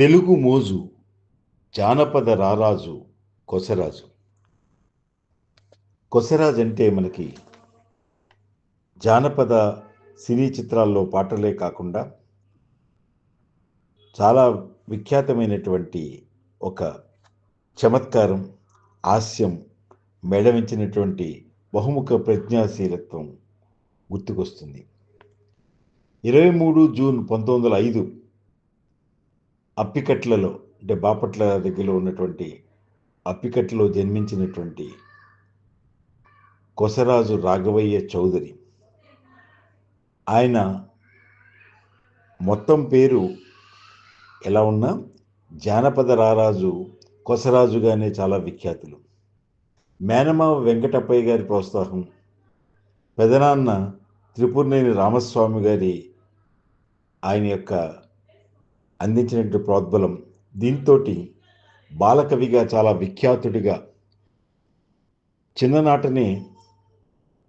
తెలుగు మోజు జానపద రారాజు కొసరాజు. కొసరాజు అంటే మనకి జానపద సినీ చిత్రాల్లో పాటలే కాకుండా చాలా విఖ్యాతమైనటువంటి ఒక చమత్కారం హాస్యం మేళవించినటువంటి బహుముఖ ప్రజ్ఞాశీలత్వం గుర్తుకొస్తుంది. ఇరవై మూడు జూన్ పంతొమ్మిది వందల ఐదు అప్పికట్లలో అంటే బాపట్ల దగ్గరలో ఉన్నటువంటి అప్పికట్లో జన్మించినటువంటి కొసరాజు రాఘవయ్య చౌదరి. ఆయన మొత్తం పేరు ఎలా ఉన్నా జానపద రారాజు కొసరాజుగానే చాలా విఖ్యాతులు. మేనమావ వెంకటప్పయ్య గారి ప్రోత్సాహం పెదనాన్న త్రిపురనేని రామస్వామి గారి ఆయన యొక్క అందించినటువంటి ప్రోద్బలం దీంతో బాలకవిగా చాలా విఖ్యాతుడిగా చిన్ననాటనే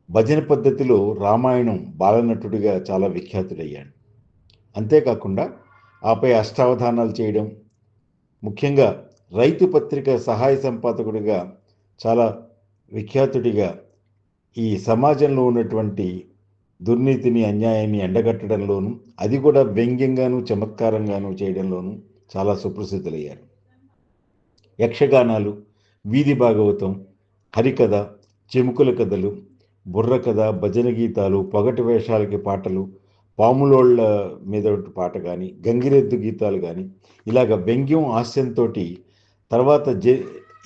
భజన పద్ధతిలో రామాయణం బాలనటుడిగా చాలా విఖ్యాతుడయ్యాడు. అంతేకాకుండా ఆపై అష్టావధానాలు చేయడం ముఖ్యంగా రైతు పత్రిక సహాయ సంపాదకుడిగా చాలా విఖ్యాతుడిగా ఈ సమాజంలో ఉన్నటువంటి దుర్నీతిని అన్యాయాన్ని ఎండగట్టడంలోనూ అది కూడా వ్యంగ్యంగాను చమత్కారంగాను చేయడంలోనూ చాలా సుప్రసిద్ధులయ్యారు. యక్షగానాలు వీధి భాగవతం హరికథ చెముకుల కథలు బుర్ర కథ భజన గీతాలు పగటి వేషాలకి పాటలు పాములోళ్ళ మీద పాట కానీ గంగిరెద్దు గీతాలు కానీ ఇలాగ వ్యంగ్యం హాస్యంతో తర్వాత జ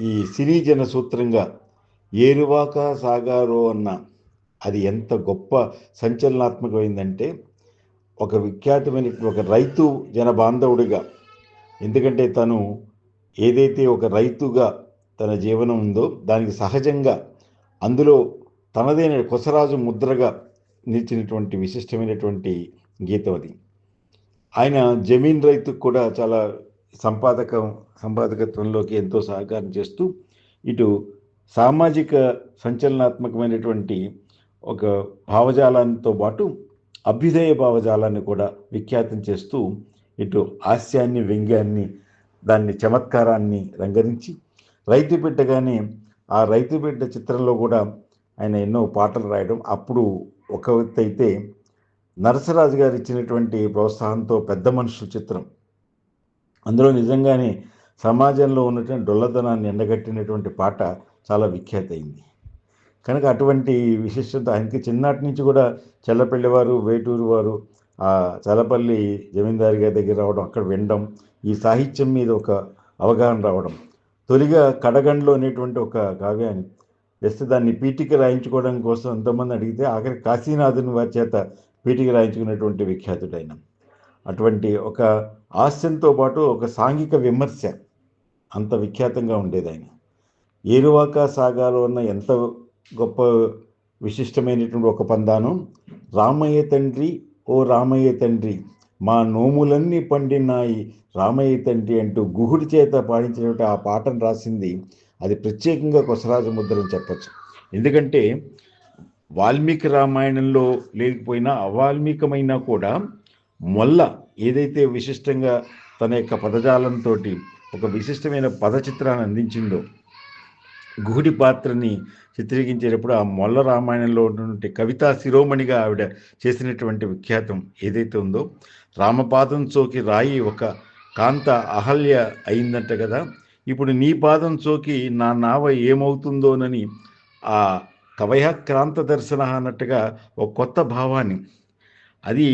ఈ సిరీజన సూత్రంగా ఏరువాక సాగారో అన్న అది ఎంత గొప్ప సంచలనాత్మకమైందంటే ఒక విఖ్యాతమైన ఒక రైతు జన బాంధవుడిగా ఎందుకంటే తను ఏదైతే ఒక రైతుగా తన జీవనం ఉందో దానికి సహజంగా అందులో తనదైన కొసరాజు ముద్రగా నిలిచినటువంటి విశిష్టమైనటువంటి గీతం అది. ఆయన జమీన్ రైతుకు కూడా చాలా సంపాదకం సంపాదకత్వంలోకి ఎంతో సహకారం చేస్తూ ఇటు సామాజిక సంచలనాత్మకమైనటువంటి ఒక భావజాలంతో పాటు అభ్యుదయ భావజాలాన్ని కూడా విఖ్యాతం చేస్తూ ఇటు హాస్యాన్ని వ్యంగ్యాన్ని దాన్ని చమత్కారాన్ని రంగరించి రైతు బిడ్డగానే ఆ రైతు బిడ్డ చిత్రంలో కూడా ఆయన ఎన్నో పాటలు రాయడం. అప్పుడు ఒక వ్యక్తి అయితే నరసరాజు గారు ఇచ్చినటువంటి ప్రోత్సాహంతో పెద్ద మనుషుల చిత్రం. అందులో నిజంగానే సమాజంలో ఉన్నటువంటి డొల్లతనాన్ని ఎండగట్టినటువంటి పాట చాలా విఖ్యాత అయింది కనుక అటువంటి విశిష్టత ఆయనకి చిన్నటి నుంచి కూడా చెల్లపల్లి వారు వేటూరు వారు ఆ చల్లపల్లి జమీందారి గారి దగ్గర రావడం అక్కడ వినడం ఈ సాహిత్యం మీద ఒక అవగాహన రావడం తొలిగా కడగండ్లో అనేటువంటి ఒక కావ్యాన్ని జస్ట్ దాన్ని పీఠిక రాయించుకోవడం కోసం ఎంతోమంది అడిగితే ఆఖరి కాశీనాథుని వారి చేత పీఠిక రాయించుకున్నటువంటి విఖ్యాతుడైన. అటువంటి ఒక హాస్యంతో పాటు ఒక సాంఘిక విమర్శ అంత విఖ్యాతంగా ఉండేది ఆయన. ఏరువాక సాగాలో ఉన్న ఎంత గొప్ప విశిష్టమైనటువంటి ఒక పందాను. రామయ్య తండ్రి ఓ రామయ్య తండ్రి మా నోములన్నీ పండినాయి రామయ్య తండ్రి అంటూ గుహుడి చేత పాడించినటువంటి ఆ పాటను రాసింది. అది ప్రత్యేకంగా కొసరాజ ముద్రని చెప్పచ్చు. ఎందుకంటే వాల్మీకి రామాయణంలో లేకపోయినా అవాల్మీకమైనా కూడా మొల్ల ఏదైతే విశిష్టంగా తన యొక్క పదజాలంతో ఒక విశిష్టమైన పదచిత్రాన్ని అందించిందో గుహుడి పాత్రని చిత్రీకరించేటప్పుడు ఆ మొల్ల రామాయణంలో ఉన్నటువంటి కవితా శిరోమణిగా ఆవిడ చేసినటువంటి విఖ్యాతం ఏదైతే ఉందో రామపాదం చోకి రాయి ఒక కాంత అహల్య అయిందంట కదా ఇప్పుడు నీ పాదం చోకి నా నావ ఏమవుతుందోనని ఆ కవయ క్రాంత దర్శన అన్నట్టుగా ఒక కొత్త భావాన్ని. అది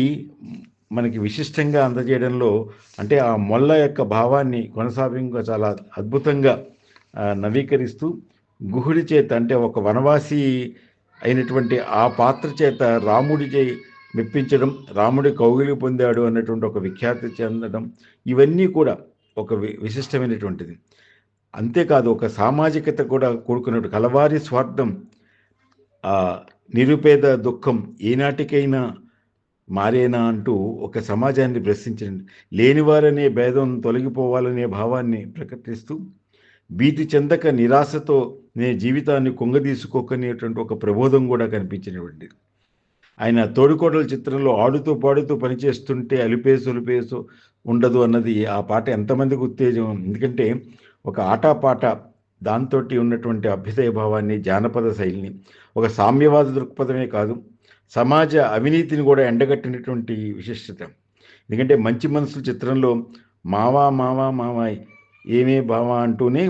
మనకి విశిష్టంగా అందజేయడంలో అంటే ఆ మొల్ల యొక్క భావాన్ని కొనసాగింగా చాలా అద్భుతంగా నవీకరిస్తూ గుహుడి చేత అంటే ఒక వనవాసి అయినటువంటి ఆ పాత్ర చేత రాముడి చే మెప్పించడం రాముడి కౌగిలి పొందాడు అన్నటువంటి ఒక విఖ్యాతి చెందడం ఇవన్నీ కూడా ఒక విశిష్టమైనటువంటిది. అంతేకాదు ఒక సామాజికత కూడా కూడుకున్నట్టు కలవారి స్వార్థం నిరుపేద దుఃఖం ఏనాటికైనా మారేనా అంటూ ఒక సమాజాన్ని ప్రశ్నించండి. లేనివారనే భేదం తొలగిపోవాలనే భావాన్ని ప్రకటిస్తూ భీతి చెందక నిరాశతో నే జీవితాన్ని కుంగదీసుకోకనేటువంటి ఒక ప్రబోధం కూడా కనిపించినవండి ఆయన తోడుకోడల చిత్రంలో ఆడుతూ పాడుతూ పనిచేస్తుంటే అలిపేసు అలిపేసు ఉండదు అన్నది ఆ పాట ఎంతమందికి ఉత్తేజం. ఎందుకంటే ఒక ఆటపాట దాంతో ఉన్నటువంటి అభ్యుదయ భావాన్ని జానపద శైలిని ఒక సామ్యవాద దృక్పథమే కాదు సమాజ అవినీతిని కూడా ఎండగట్టినటువంటి విశిష్టత. ఎందుకంటే మంచి మనసుల చిత్రంలో మావా మావా మావాయి ఏమే భావ అంటూనే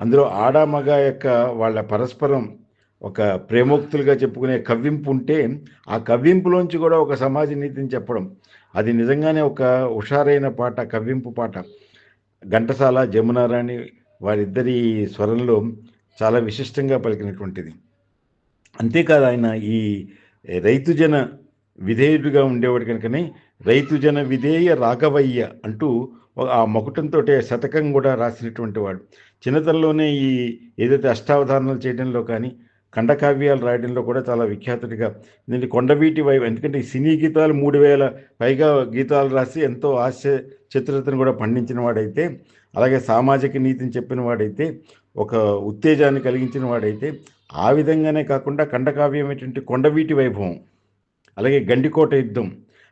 అందులో ఆడ మగ యొక్క వాళ్ళ పరస్పరం ఒక ప్రేమోక్తులుగా చెప్పుకునే కవ్వింపు ఉంటే ఆ కవ్వింపులోంచి కూడా ఒక సమాజ నీతిని చెప్పడం. అది నిజంగానే ఒక హుషారైన పాట కవ్వింపు పాట. ఘంటసాల జమునారాణి వారిద్దరి స్వరంలో చాలా విశిష్టంగా పలికినటువంటిది. అంతేకాదు ఆయన ఈ రైతు జన విధేయుడిగా ఉండేవాడు కనుకనే రైతు జన విధేయ రాఘవయ్య అంటూ ఆ మకుటంతో శతకం కూడా రాసినటువంటి వాడు. చిన్నతనంలోనే ఈ ఏదైతే అష్టావధానాలు చేయడంలో కానీ ఖండకావ్యాలు రాయడంలో కూడా చాలా విఖ్యాతుడిగా ఎందుకంటే కొండవీటి వైపు ఎందుకంటే ఈ సినీ గీతాలు మూడు వేల పైగా గీతాలు రాసి ఎంతో హాస్య చిత్రతను కూడా పండించిన వాడైతే అలాగే సామాజిక నీతిని చెప్పిన వాడైతే ఒక ఉత్తేజాన్ని కలిగించిన వాడైతే ఆ విధంగానే కాకుండా ఖండకావ్యమైనటువంటి కొండవీటి వైభవం అలాగే గండికోట యుద్ధం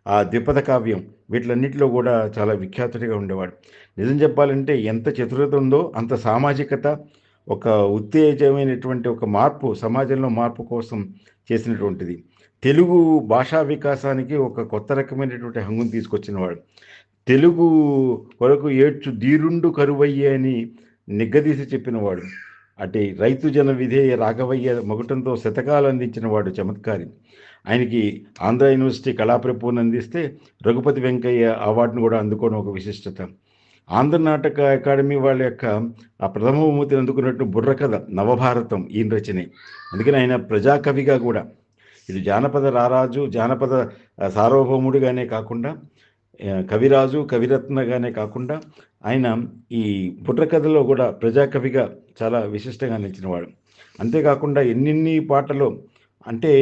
ఆ ద్విపద కావ్యం వీటిలన్నిటిలో కూడా చాలా విఖ్యాతుడిగా ఉండేవాడు. నిజం చెప్పాలంటే ఎంత చతురత ఉందో అంత సామాజికత ఒక ఉత్తేజమైనటువంటి ఒక మార్పు సమాజంలో మార్పు కోసం చేసినటువంటిది. తెలుగు భాషా వికాసానికి ఒక కొత్త రకమైనటువంటి హంగును తీసుకొచ్చినవాడు. తెలుగు కొరకు ఏడ్చు ధీరుండు కరువయ్యే అని నిగ్గదీసి చెప్పినవాడు. అటు రైతు జన విధేయ రాఘవయ్య మొగటంతో శతకాలు అందించిన వాడు చమత్కారి. ఆయనకి ఆంధ్ర యూనివర్సిటీ కళాప్రపూర్ణ అందిస్తే రఘుపతి వెంకయ్య అవార్డును కూడా అందుకోవడం ఒక విశిష్టత. ఆంధ్ర నాటక అకాడమీ వాళ్ళ యొక్క ఆ ప్రథమ బహుమతిని అందుకున్నట్టు బుర్రకథ నవభారతం ఈయన రచనే. అందుకని ఆయన ప్రజాకవిగా కూడా. ఇది జానపద రారాజు జానపద సార్వభౌముడిగానే కాకుండా కవిరాజు కవిరత్నగానే కాకుండా ఆయన ఈ బుట్రకథలో కూడా ప్రజాకవిగా చాలా విశిష్టంగా నిలిచినవాడు. అంతేకాకుండా ఎన్నెన్ని పాటలు అంటే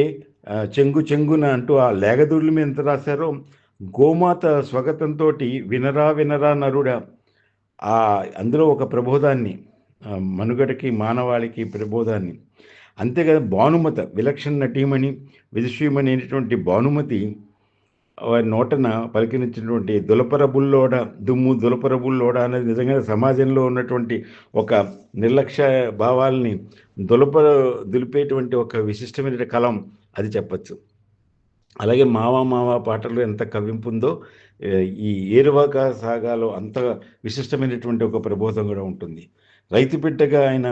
చెంగు చెంగున అంటూ ఆ లేగదుళ్ళ మీద ఎంత రాశారో గోమాత స్వాగతంతో వినరా వినరా నరుడ ఆ అందులో ఒక ప్రబోధాన్ని మనుగడకి మానవాళికి ప్రబోధాన్ని. అంతేకాదు భానుమత విలక్షణ నటీమణి విదుశ్రీమణి అనేటువంటి భానుమతి వారి నోటన పలికినటువంటి దులపరబుల్లోడ దుమ్ము దులపరబుల్లోడ అనేది నిజంగా సమాజంలో ఉన్నటువంటి ఒక నిర్లక్ష్య భావాల్ని దులపర దులిపేటువంటి ఒక విశిష్టమైన కలం అది చెప్పచ్చు. అలాగే మావా మావా పాటలు ఎంత కవింపు ఉందో ఈ ఏరువాక సాగాలో అంత విశిష్టమైనటువంటి ఒక ప్రబోధం కూడా ఉంటుంది. రైతు బిడ్డగా ఆయన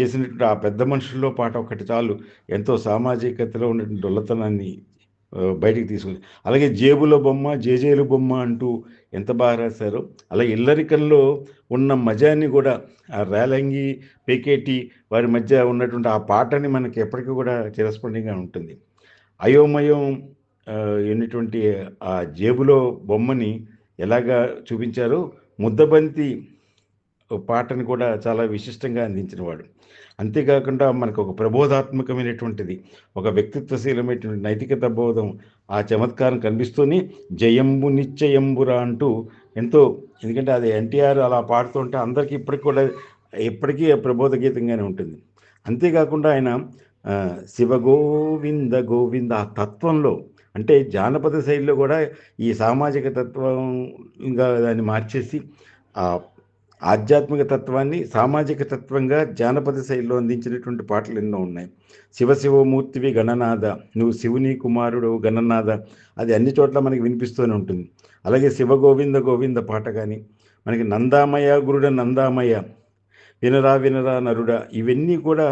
చేసినటువంటి ఆ పెద్ద మనుషుల్లో పాట ఒకటి చాలు. ఎంతో సామాజికతలో ఉన్నటువంటి డొల్లతనాన్ని బయటికి తీసుకుంది అలాగే జేబుల బొమ్మ జేజేలు బొమ్మ అంటూ ఎంత బాగా రాశారో అలాగే ఇల్లరికల్లో ఉన్న మజాన్ని కూడా ఆ రేలంగి పేకేటి వారి మధ్య ఉన్నటువంటి ఆ పాటని మనకి ఎప్పటికీ కూడా చిరస్పండిగా ఉంటుంది. అయోమయం ఉన్నటువంటి ఆ జేబులో బొమ్మని ఎలాగా చూపించారో ముద్దబంతి పాటను కూడా చాలా విశిష్టంగా అందించినవాడు. అంతేకాకుండా మనకు ఒక ప్రబోధాత్మకమైనటువంటిది ఒక వ్యక్తిత్వశీలమైనటువంటి నైతికత బోధం ఆ చమత్కారం కనిపిస్తూనే జయంబు నిశ్చయంబురా అంటూ ఎంతో ఎందుకంటే అది ఎన్టీఆర్ అలా పాడుతుంటే అందరికీ ఇప్పటికి కూడా ఎప్పటికీ ప్రబోధ గీతంగానే ఉంటుంది. అంతేకాకుండా ఆయన శివ గోవింద గోవింద ఆ తత్వంలో అంటే జానపద శైలిలో కూడా ఈ సామాజిక తత్వంగా దాన్ని మార్చేసి ఆ ఆధ్యాత్మిక తత్వాన్ని సామాజిక తత్వంగా జానపద శైలిలో అందించినటువంటి పాటలు ఎన్నో ఉన్నాయి. శివశివమూర్తివి గణనాథ నువ్వు శివుని కుమారుడు గణనాథ అది అన్ని చోట్ల మనకి వినిపిస్తూనే ఉంటుంది. అలాగే శివ గోవింద గోవింద పాట కానీ మనకి నందామయ గురుడ నందామయ వినరా వినరా నరుడ ఇవన్నీ కూడా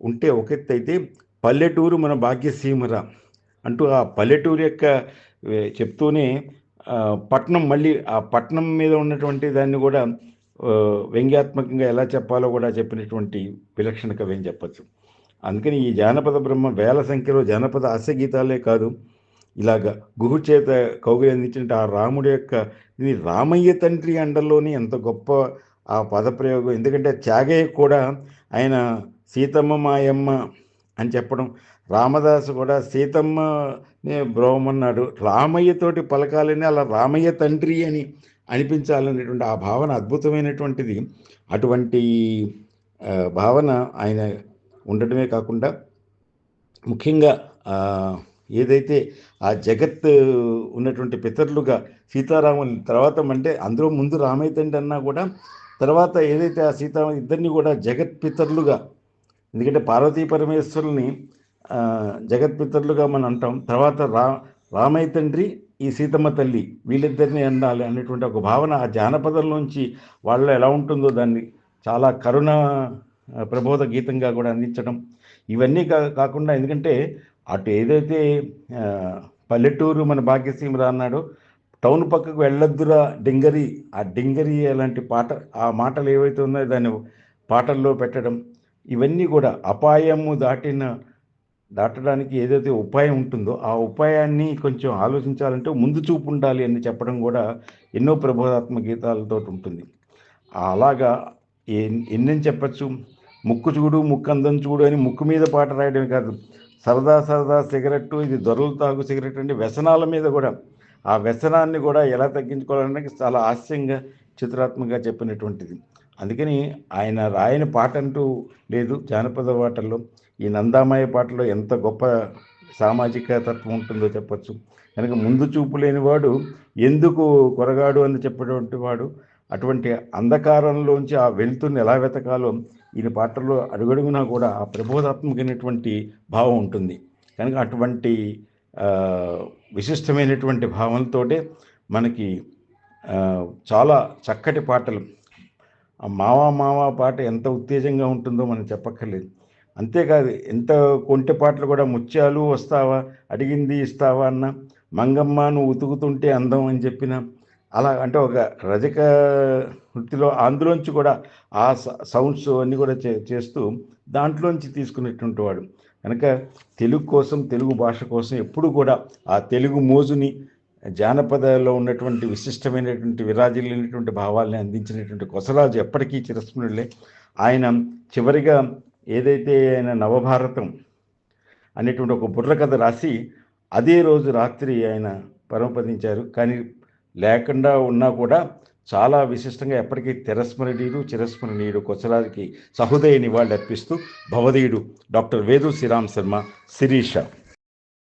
ఉంటే ఒకెత్తి అయితే పల్లెటూరు మన భాగ్యసీమరా అంటూ ఆ పల్లెటూరు యొక్క చెప్తూనే పట్నం మళ్ళీ ఆ పట్నం మీద ఉన్నటువంటి దాన్ని కూడా వ్యంగ్యాత్మకంగా ఎలా చెప్పాలో కూడా చెప్పినటువంటి విలక్షణ కవి అని చెప్పచ్చు. అందుకని ఈ జానపద బ్రహ్మ వేల సంఖ్యలో జానపద హాస్యగీతాలే కాదు ఇలాగ గుహు చేత కౌగిలి అందించిన ఆ రాముడి యొక్క ఇది రామయ్య తండ్రి అండల్లోని ఎంత గొప్ప ఆ పదప్రయోగం. ఎందుకంటే త్యాగయ్య కూడా ఆయన సీతమ్మ మాయమ్మ అని చెప్పడం రామదాసు కూడా సీతమ్మ బ్రోమన్నాడు రామయ్యతోటి పలకాలని అలా రామయ్య తండ్రి అని అనిపించాలనేటువంటి ఆ భావన అద్భుతమైనటువంటిది. అటువంటి భావన ఆయన ఉండటమే కాకుండా ముఖ్యంగా ఏదైతే ఆ జగత్ ఉన్నటువంటి పితరులుగా సీతారాముని తర్వాత అంటే అందులో ముందు రామయ్య తండ్రి అన్నా కూడా తర్వాత ఏదైతే ఆ సీతా ఇద్దరిని కూడా జగత్ పితరులుగా ఎందుకంటే పార్వతీ పరమేశ్వరుల్ని జగత్ పితరులుగా మనం అంటాం. తర్వాత రా రామయ్య తండ్రి ఈ సీతమ్మ తల్లి వీళ్ళిద్దరిని అందాలి అనేటువంటి ఒక భావన ఆ జానపదంలోంచి వాళ్ళు ఎలా ఉంటుందో దాన్ని చాలా కరుణ ప్రబోధ గీతంగా కూడా అందించడం. ఇవన్నీ కా కాకుండా ఎందుకంటే అటు ఏదైతే పల్లెటూరు మన భాగ్యసీమ అన్నాడో టౌన్ పక్కకు వెళ్ళొద్దురా డింగరి ఆ డింగరి అలాంటి పాట ఆ మాటలు ఏవైతే ఉన్నాయో దాన్ని పాటల్లో పెట్టడం ఇవన్నీ కూడా అపాయము దాటిన దాటడానికి ఏదైతే ఉపాయం ఉంటుందో ఆ ఉపాయాన్ని కొంచెం ఆలోచించాలంటే ముందు చూపు ఉండాలి అని చెప్పడం కూడా ఎన్నో ప్రబోధాత్మక గీతాలతో ఉంటుంది. అలాగా ఎన్ని ఎన్నని చెప్పచ్చు? ముక్కు చూడు ముక్కు అందం చూడు అని ముక్కు మీద పాట రాయడమే కాదు. సరదా సరదా సిగరెట్టు ఇది దొరలు తాగు సిగరెట్ అంటే వ్యసనాల మీద కూడా. ఆ వ్యసనాన్ని కూడా ఎలా తగ్గించుకోవాలనేది చాలా హాస్యంగా చిత్రాత్మకంగా చెప్పినటువంటిది. అందుకని ఆయన రాయని పాట అంటూ లేదు. జానపద పాటల్లో ఈ నందామయ్య పాటలో ఎంత గొప్ప సామాజిక తత్వం ఉంటుందో చెప్పొచ్చు. కనుక ముందు చూపు లేనివాడు ఎందుకు కొరగాడు అని చెప్పేటువంటి వాడు అటువంటి అంధకారంలోంచి ఆ వెలుతురుని ఎలా వెతకాలో ఈయన పాటల్లో అడుగడుగునా కూడా ఆ ప్రబోధాత్మకమైనటువంటి భావం ఉంటుంది. కనుక అటువంటి విశిష్టమైనటువంటి భావంతోటే మనకి చాలా చక్కటి పాటలు. ఆ మావా మావా పాట ఎంత ఉత్తేజంగా ఉంటుందో మనం చెప్పక్కర్లేదు. అంతేకాదు ఎంత కొంటె పాటలు కూడా ముత్యాలు వస్తావా? అడిగింది ఇస్తావా? అన్న మంగమ్మ నువ్వు ఉతుకుతుంటే అందం అని చెప్పిన అలా అంటే ఒక రజక వృత్తిలో అందులోంచి కూడా ఆ స- సౌండ్స్ అన్నీ కూడా చే చేస్తూ దాంట్లోంచి తీసుకునేటువంటి వాడు. కనుక తెలుగు కోసం తెలుగు భాష కోసం ఎప్పుడు కూడా ఆ తెలుగు మోజుని జానపదలో ఉన్నటువంటి విశిష్టమైనటువంటి విరాజిల్లినటువంటి భావాల్ని అందించినటువంటి కొసరాజు ఎప్పటికీ చిరస్మరులే ఆయన చివరిగా ఏదైతే ఆయన నవభారతం అనేటువంటి ఒక బుర్రకథ రాసి అదే రోజు రాత్రి ఆయన పరమపదించారు. కానీ లేకుండా ఉన్నా కూడా చాలా విశిష్టంగా ఎప్పటికీ తిరస్మరణీయుడు చిరస్మరణీయుడు కొసరాజుకి సహృదయ నివాళులు అర్పిస్తూ భవదీయుడు డాక్టర్ వేదు శ్రీరామ్ శర్మ శిరీష.